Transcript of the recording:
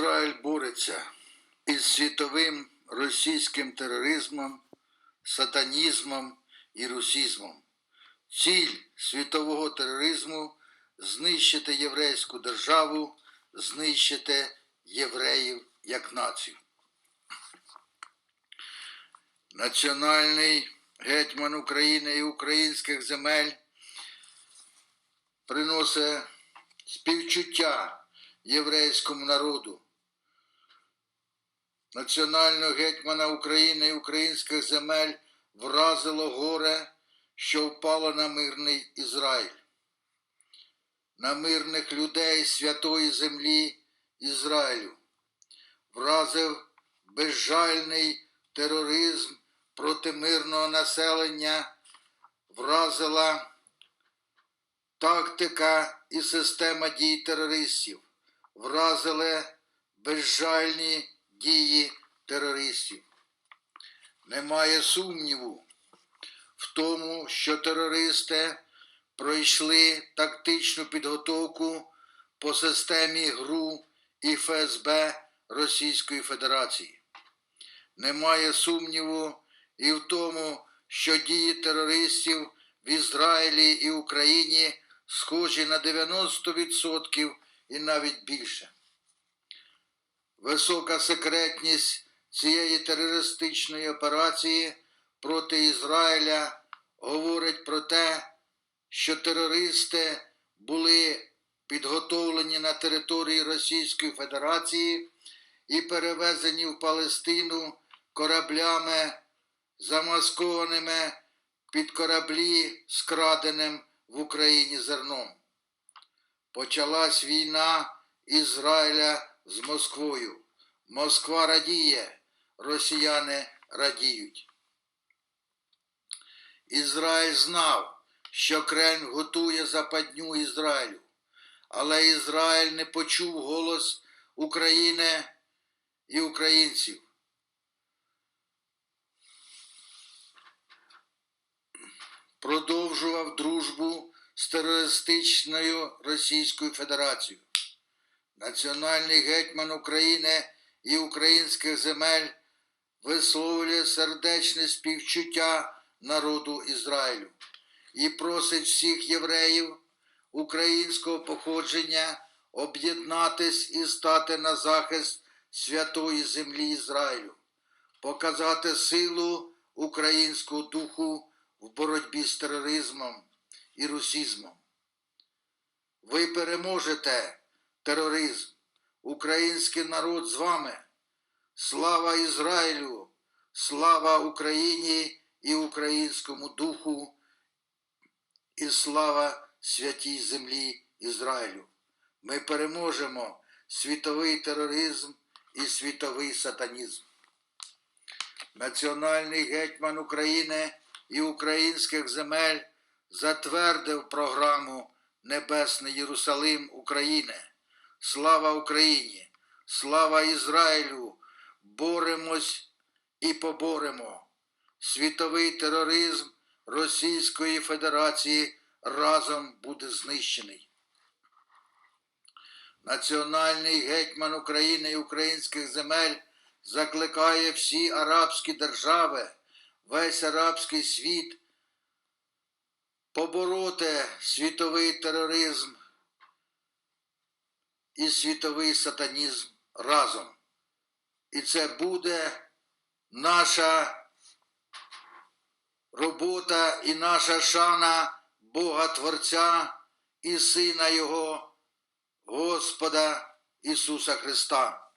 Ізраїль бореться із світовим російським тероризмом, сатанізмом і русізмом. Ціль світового тероризму знищити єврейську державу, знищити євреїв як націю. Національний гетьман України і українських земель приносить співчуття єврейському народу. Національного гетьмана України і українських земель вразило горе, що впало на мирний Ізраїль, на мирних людей святої землі Ізраїлю, вразив безжальний тероризм проти мирного населення, вразила тактика і система дій терористів, вразили безжальні дії терористів. Немає сумніву в тому, що терористи пройшли тактичну підготовку по системі ГРУ і ФСБ Російської Федерації. Немає сумніву і в тому, що дії терористів в Ізраїлі і Україні схожі на 90% і навіть більше. Висока секретність цієї терористичної операції проти Ізраїля говорить про те, що терористи були підготовлені на території Російської Федерації і перевезені в Палестину кораблями, замаскованими під кораблі з краденим в Україні зерном. Почалась війна Ізраїля з Москвою. Москва радіє, росіяни радіють. Ізраїль знав, що Кремль готує западню Ізраїлю, але Ізраїль не почув голос України і українців. Продовжував дружбу з терористичною Російською Федерацією. Національний гетьман України і українських земель висловлює сердечне співчуття народу Ізраїлю і просить всіх євреїв українського походження об'єднатись і стати на захист святої землі Ізраїлю, показати силу українського духу в боротьбі з тероризмом і русізмом. Ви переможете тероризм. Український народ з вами. Слава Ізраїлю, слава Україні і українському духу, і слава святій землі Ізраїлю. Ми переможемо світовий тероризм і світовий сатанізм. Національний гетьман України і українських земель затвердив програму Небесний Єрусалим України. Слава Україні! Слава Ізраїлю! Боремось і поборемо. Світовий тероризм Російської Федерації разом буде знищений. Національний гетьман України і українських земель закликає всі арабські держави, весь арабський світ побороти світовий тероризм і світовий сатанізм разом. І це буде наша робота і наша шана Бога Творця і Сина Його, Господа Ісуса Христа.